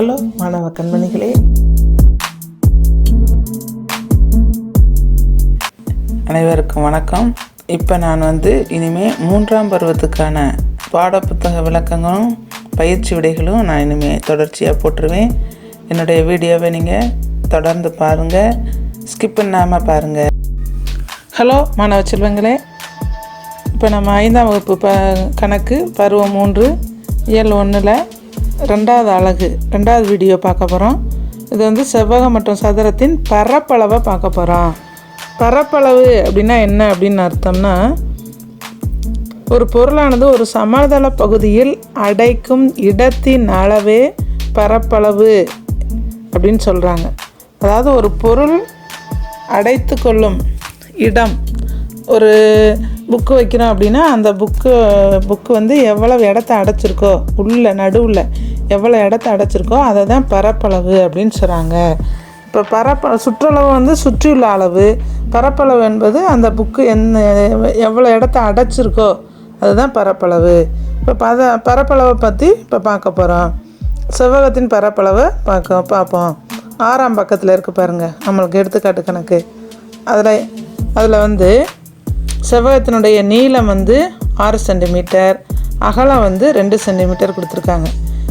Hello மாணவ கண்மணிகளே. அனைவருக்கும் வணக்கம். இப்போ நான் வந்து இனிமேல் மூன்றாம் பருவத்துக்கான பாடப்புத்தக விளக்கங்களும் பயிற்சி விடைகளும் நான் இனிமேல் தொடர்ச்சியாக போட்டுருவேன். என்னுடைய வீடியோவை நீங்கள் தொடர்ந்து பாருங்கள் ஸ்கிப் பண்ணாமல் பாருங்கள் ஹலோ மாணவ செல்வங்களே. இப்போ நம்ம ஐந்தாம் வகுப்பு ப கணக்கு பருவம் மூன்று இயல் ஒன்றில் ரெண்டாவது அழகு ரெண்டாவது வீடியோ பார்க்க போகிறோம் இது வந்து செவ்வகம் மற்றும் சதுரத்தின் பரப்பளவை பார்க்க போகிறோம் பரப்பளவு அப்படின்னா என்ன அப்படின்னு அர்த்தம்னா ஒரு பொருளானது ஒரு சமதள பகுதியில் அடைக்கும் இடத்தின் அளவே பரப்பளவு அப்படின்னு சொல்கிறாங்க அதாவது ஒரு பொருள் அடைத்து கொள்ளும் இடம். ஒரு புக்கு வைக்கிறோம் அப்படின்னா அந்த புக்கு புக்கு வந்து எவ்வளவு இடத்த அடைச்சிருக்கோ உள்ள நடுவில். எவ்வளோ இடத்த அடைச்சிருக்கோ அதை தான் பரப்பளவு அப்படின்னு சொல்கிறாங்க இப்போ பரப்ப சுற்றளவு வந்து சுற்றியுள்ள அளவு. பரப்பளவு என்பது அந்த புக்கு என்ன எவ்வளோ இடத்த அடைச்சிருக்கோ அதுதான் பரப்பளவு. இப்போ பத பரப்பளவை பற்றி இப்போ பார்க்க போகிறோம் செவ்வகத்தின் பரப்பளவை பார்க்க பார்ப்போம். ஆறாம் பக்கத்தில் இருக்குது பாருங்கள் நம்மளுக்கு எடுத்துக்காட்டு கணக்கு. அதில் அதில் வந்து செவ்வகத்தினுடைய நீளம் வந்து ஆறு சென்டிமீட்டர் அகலம் வந்து ரெண்டு சென்டிமீட்டர் கொடுத்துருக்காங்க.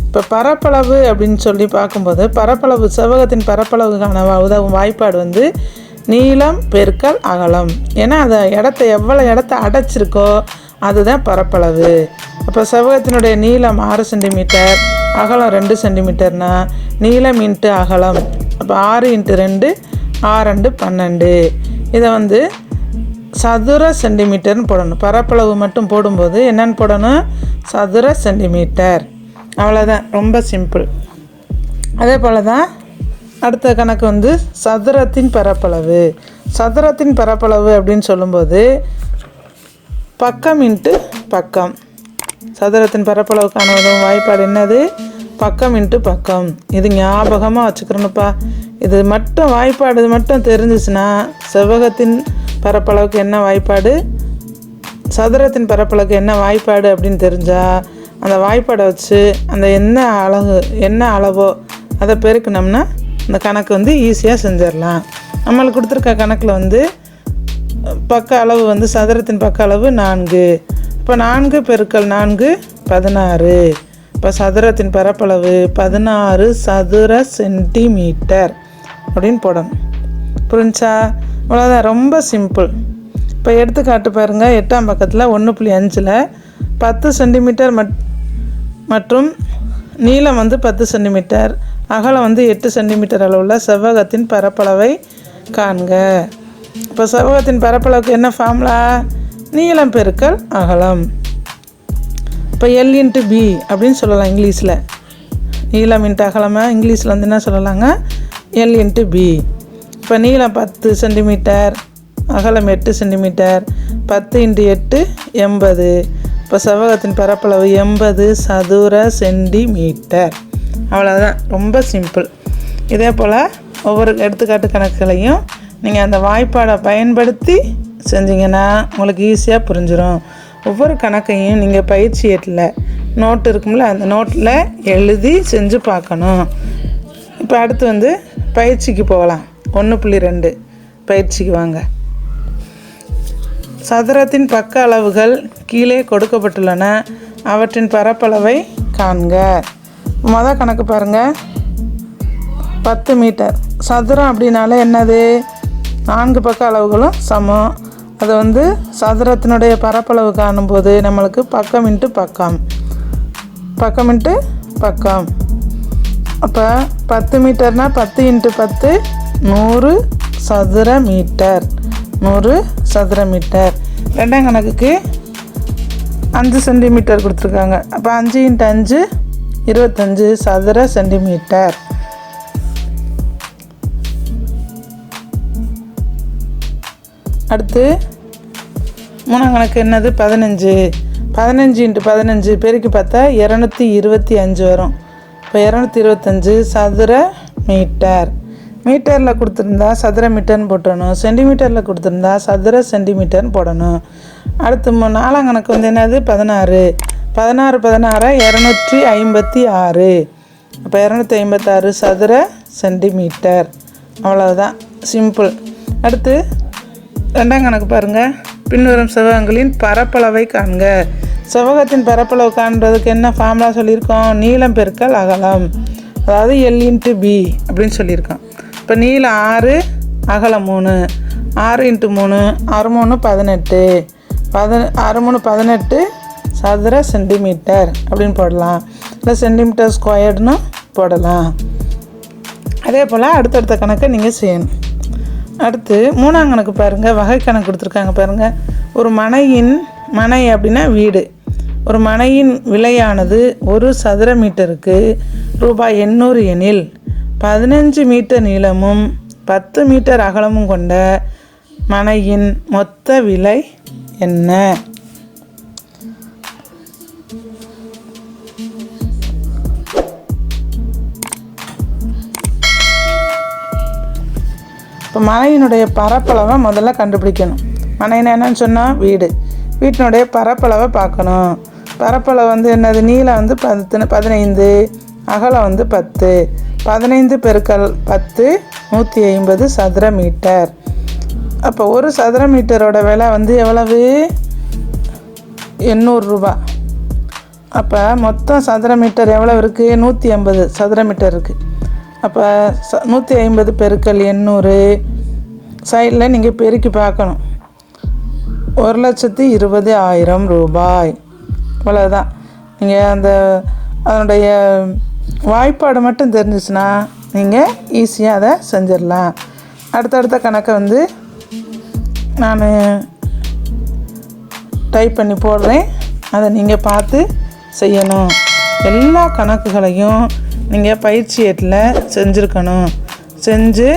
இப்போ பரப்பளவு அப்படின்னு சொல்லி பார்க்கும்போது பரப்பளவு செவ்வகத்தின் பரப்பளவுக்கான உதவும் வாய்ப்பாடு வந்து நீளம் பெருக்கல் அகலம். ஏன்னா அதை இடத்த எவ்வளோ இடத்த அடைச்சிருக்கோ அதுதான் பரப்பளவு. அப்போ செவ்வகத்தினுடைய நீளம் ஆறு சென்டிமீட்டர் அகலம் ரெண்டு சென்டிமீட்டர்னா நீளம் இன்ட்டு அகலம். அப்போ ஆறு இன்ட்டு ரெண்டு ஆறு ரெண்டு பன்னெண்டு. இதை வந்து சதுர சென்டிமீட்டர்னு போடணும். பரப்பளவு மட்டும் போடும்போது என்னென்னு போடணும்? சதுர சென்டிமீட்டர். அவ்வளோதான் ரொம்ப சிம்பிள் அதே போல் தான் அடுத்த கணக்கு வந்து சதுரத்தின் பரப்பளவு. சதுரத்தின் பரப்பளவு அப்படின்னு சொல்லும்போது பக்கம் இன்ட்டு பக்கம். சதுரத்தின் பரப்பளவுக்கான உதவும் வாய்ப்பாடு என்னது? பக்கம் இன்ட்டு பக்கம். இது ஞாபகமாக வச்சுக்கிறணுப்பா இது மட்டும் வாய்ப்பாடு இது மட்டும் தெரிஞ்சிச்சுன்னா செவ்வகத்தின் பரப்பளவுக்கு என்ன வாய்ப்பாடு? சதுரத்தின் பரப்பளவுக்கு என்ன வாய்ப்பாடு அப்படின்னு தெரிஞ்சால் அந்த வாய்ப்பாடை வச்சு அந்த என்ன அழகு என்ன அளவோ அதை பெருக்கினோம்னா அந்த கணக்கு வந்து ஈஸியாக செஞ்சிடலாம். நம்மளுக்கு கொடுத்துருக்க கணக்கில் வந்து பக்க அளவு வந்து சதுரத்தின் பக்க அளவு நான்கு. இப்போ நான்கு பெருக்கல் நான்கு பதினாறு. இப்போ சதுரத்தின் பரப்பளவு பதினாறு சதுர சென்டிமீட்டர் அப்படின்னு போடணும். புரிஞ்சா இவ்வளோதான் ரொம்ப சிம்பிள் இப்போ எடுத்துக்காட்டு பாருங்கள் எட்டாம் பக்கத்தில் ஒன்று புள்ளி அஞ்சில் பத்து சென்டிமீட்டர் மட் மற்றும் நீளம் வந்து பத்து சென்டிமீட்டர் அகலம் வந்து எட்டு சென்டிமீட்டர் அளவுள்ள செவ்வகத்தின் பரப்பளவை காண்க. இப்போ செவ்வகத்தின் பரப்பளவுக்கு என்ன ஃபார்முலா நீளம் பெருக்கல் அகலம். இப்போ எல் இன்ட்டு பி அப்படின்னு சொல்லலாம் இங்கிலீஷில். நீளம் இன்ட்டு அகலமாக இங்கிலீஷில் வந்து என்ன சொல்லலாங்க? எல் இன்ட்டு பி இப்போ நீளம் பத்து சென்டிமீட்டர் அகலம் எட்டு சென்டிமீட்டர் பத்து இன்ட்டு எட்டு எண்பது. இப்போ செவ்வகத்தின் பரப்பளவு எண்பது சதுர சென்டிமீட்டர். அவ்வளோதான் ரொம்ப சிம்பிள். இதே போல் ஒவ்வொரு எடுத்துக்காட்டு கணக்குகளையும் நீங்கள் அந்த வாய்ப்பாடை பயன்படுத்தி செஞ்சீங்கன்னா உங்களுக்கு ஈஸியாக புரிஞ்சிடும் ஒவ்வொரு கணக்கையும் நீங்கள் பயிற்சி எட்டில் நோட் இருக்கும்ல அந்த நோட்டில் எழுதி செஞ்சு பார்க்கணும். இப்போ அடுத்து வந்து பயிற்சிக்கு போகலாம். ஒன்று புள்ளி ரெண்டு. பயிற்சிக்கு வாங்க. சதுரத்தின் பக்க அளவுகள் கீழே கொடுக்கப்பட்டுள்ளன. அவற்றின் பரப்பளவை காண்க. மொதல் கணக்கு பாருங்கள் பத்து மீட்டர். சதுரம் அப்படின்னாலே என்னது? நான்கு பக்க அளவுகளும் சமம். அது வந்து சதுரத்தினுடைய பரப்பளவு காணும்போது நம்மளுக்கு பக்கம் இன்ட்டு பக்கம். பக்கம் இன்ட்டு பக்கம். அப்போ பத்து மீட்டர்னால் பத்து இன்ட்டு பத்து நூறு சதுர மீட்டர். நூறு சதுர மீட்டர். ரெண்டாம் கணக்குக்கு அஞ்சு சென்டிமீட்டர் கொடுத்துருக்காங்க. அப்போ அஞ்சு இன்ட்டு அஞ்சு இருபத்தஞ்சு சதுர சென்டிமீட்டர். அடுத்து மூணாம் கணக்கு என்னது? பதினஞ்சு. பதினஞ்சு இன்ட்டு பதினஞ்சு பெருக்கி பார்த்தா இரநூத்தி இருபத்தி அஞ்சு வரும். இப்போ இரநூத்தி இருபத்தஞ்சு சதுர மீட்டர். மீட்டரில் கொடுத்துருந்தா சதுர மீட்டர்னு போட்டணும். சென்டிமீட்டரில் கொடுத்துருந்தா சதுர சென்டிமீட்டர்னு போடணும். அடுத்து மூ- நாலாம் கணக்கு வந்து என்னது? பதினாறு. பதினாறு பதினாறு இரநூற்றி ஐம்பத்தி ஆறு. அப்போ இரநூத்தி ஐம்பத்தாறு சதுர சென்டிமீட்டர். அவ்வளவுதான். சிம்பிள் அடுத்து ரெண்டாம் கணக்கு பாருங்கள் பின்வரும் செவ்வகங்களின் பரப்பளவை காண்க. செவ்வகத்தின் பரப்பளவு காண்றதுக்கு என்ன ஃபார்முலா சொல்லியிருக்கோம்? நீளம் பெருக்கல் அகலம். அதாவது எல் இன்ட்டு பி அப்படின்னு சொல்லியிருக்கோம். இப்போ நீளம் ஆறு அகலம் மூணு. ஆறு இன்ட்டு மூணு ஆறு மூணு பதினெட்டு. பத ஆறு மூணு பதினெட்டு சதுர சென்டிமீட்டர் அப்படின்னு போடலாம். இல்லை சென்டிமீட்டர் ஸ்கொயர்னு போடலாம். அதே போல் அடுத்தடுத்த கணக்கை நீங்கள் செய்யணும். அடுத்து மூணாம் கணக்கு பாருங்கள் வகை கணக்கு கொடுத்துருக்காங்க பாருங்கள் ஒரு மனையின் மனை அப்படின்னா வீடு. ஒரு மனையின் விலையானது ஒரு சதுர மீட்டருக்கு ரூபாய் எண்ணூறு எனில் பதினஞ்சு மீட்டர் நீளமும் பத்து மீட்டர் அகலமும் கொண்ட மனையின் மொத்த விலை என்ன? இப்போ மனையினுடைய பரப்பளவை முதல்ல கண்டுபிடிக்கணும். மனைன்னு என்னன்னு சொன்னால் வீடு. வீட்டினுடைய பரப்பளவை பார்க்கணும். பரப்பளவு வந்து என்னது? நீளம் வந்து பத்து பதினைந்து அகலம் வந்து பத்து. பதினைந்து பெருக்கல் பத்து நூற்றி ஐம்பது சதுர மீட்டர். அப்போ ஒரு சதுர மீட்டரோட விலை வந்து எவ்வளவு? எண்ணூறுரூபா அப்போ மொத்தம் சதுர மீட்டர் எவ்வளோ இருக்குது நூற்றி ஐம்பது சதுர மீட்டர் இருக்குது அப்போ ச நூற்றி ஐம்பது பெருக்கல் எண்ணூறு. சைடில் நீங்கள் பெருக்கி பார்க்கணும். ஒரு லட்சத்தி இருபது ஆயிரம் ரூபாய். இவ்வளோதான் நீங்கள் அந்த அதனுடைய வாய்ப்பாடு மட்டும் தெரிஞ்சிச்சுன்னா நீங்கள் ஈஸியாக அதை செஞ்சிடலாம். அடுத்தடுத்த கணக்கை வந்து நான் டைப் பண்ணி போடுறேன். அதை நீங்கள் பார்த்து செய்யணும். எல்லா கணக்குகளையும் நீங்கள் பயிற்சி ஏட்டில் செஞ்சுருக்கணும். செஞ்சு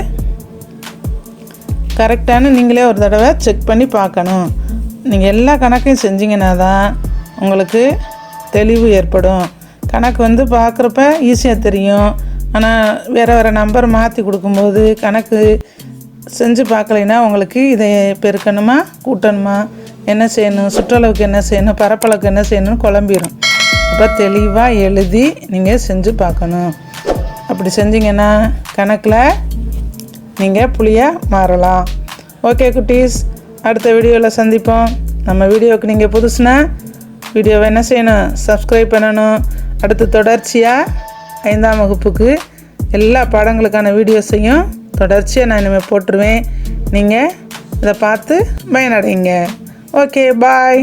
கரெக்டான நீங்களே ஒரு தடவை செக் பண்ணி பார்க்கணும். நீங்கள் எல்லா கணக்கையும் செஞ்சீங்கன்னா தான் உங்களுக்கு தெளிவு ஏற்படும். கணக்கு வந்து பார்க்குறப்ப ஈஸியாக தெரியும். ஆனால் வேறு வேறு நம்பர் மாற்றி கொடுக்கும்போது கணக்கு செஞ்சு பார்க்கலைன்னா உங்களுக்கு இதை பெருக்கணுமா கூட்டணுமா? என்ன செய்யணும்? சுற்றளவுக்கு என்ன செய்யணும்? பரப்பளவுக்கு என்ன செய்யணும்னு குழம்பிடும் அப்போ தெளிவாக எழுதி நீங்கள் செஞ்சு பார்க்கணும். அப்படி செஞ்சீங்கன்னா கணக்கில் நீங்கள் புளியாக மாறலாம். ஓகே குட்டீஸ் அடுத்த வீடியோவில் சந்திப்போம். நம்ம வீடியோவுக்கு நீங்கள் புதுசுனா வீடியோவை என்ன செய்யணும்? சப்ஸ்கிரைப் பண்ணணும். அடுத்து தொடர்ச்சியாக ஐந்தாம் வகுப்புக்கு எல்லா பாடங்களுக்கான வீடியோஸையும் தொடர்ச்சியாக நான் இனிமேல் போட்டுருவேன். நீங்கள் இதை பார்த்து பயனடைங்க. ஓகே பாய்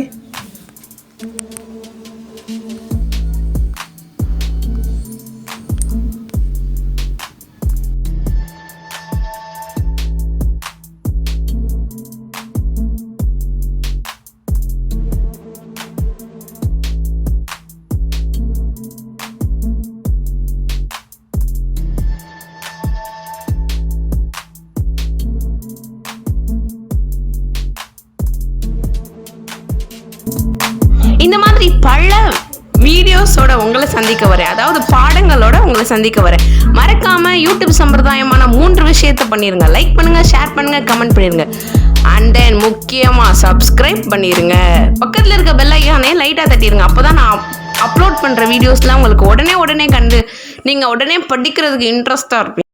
வீடியோஸோட உங்களை சந்திக்க வரேன். அதாவது பாடங்களோட உங்களை சந்திக்க வரேன். மறக்காம யூடியூப் சம்பிரதாயமான மூன்று விஷயத்த பண்ணிருங்க. லைக் பண்ணுங்க ஷேர் பண்ணுங்க கமெண்ட் பண்ணிருங்க. அண்ட் தென் முக்கியமா சப்ஸ்கிரைப் பண்ணிருங்க. பக்கத்துல இருக்க பெல் ஐக்கானே லைட்டா தட்டிருங்க. அப்பதான் நான் அப்லோட் பண்ற வீடியோஸ்லாம் உங்களுக்கு உடனே உடனே கண்டு நீங்க உடனே படிக்கிறதுக்கு இன்ட்ரெஸ்டா இருப்பீங்க.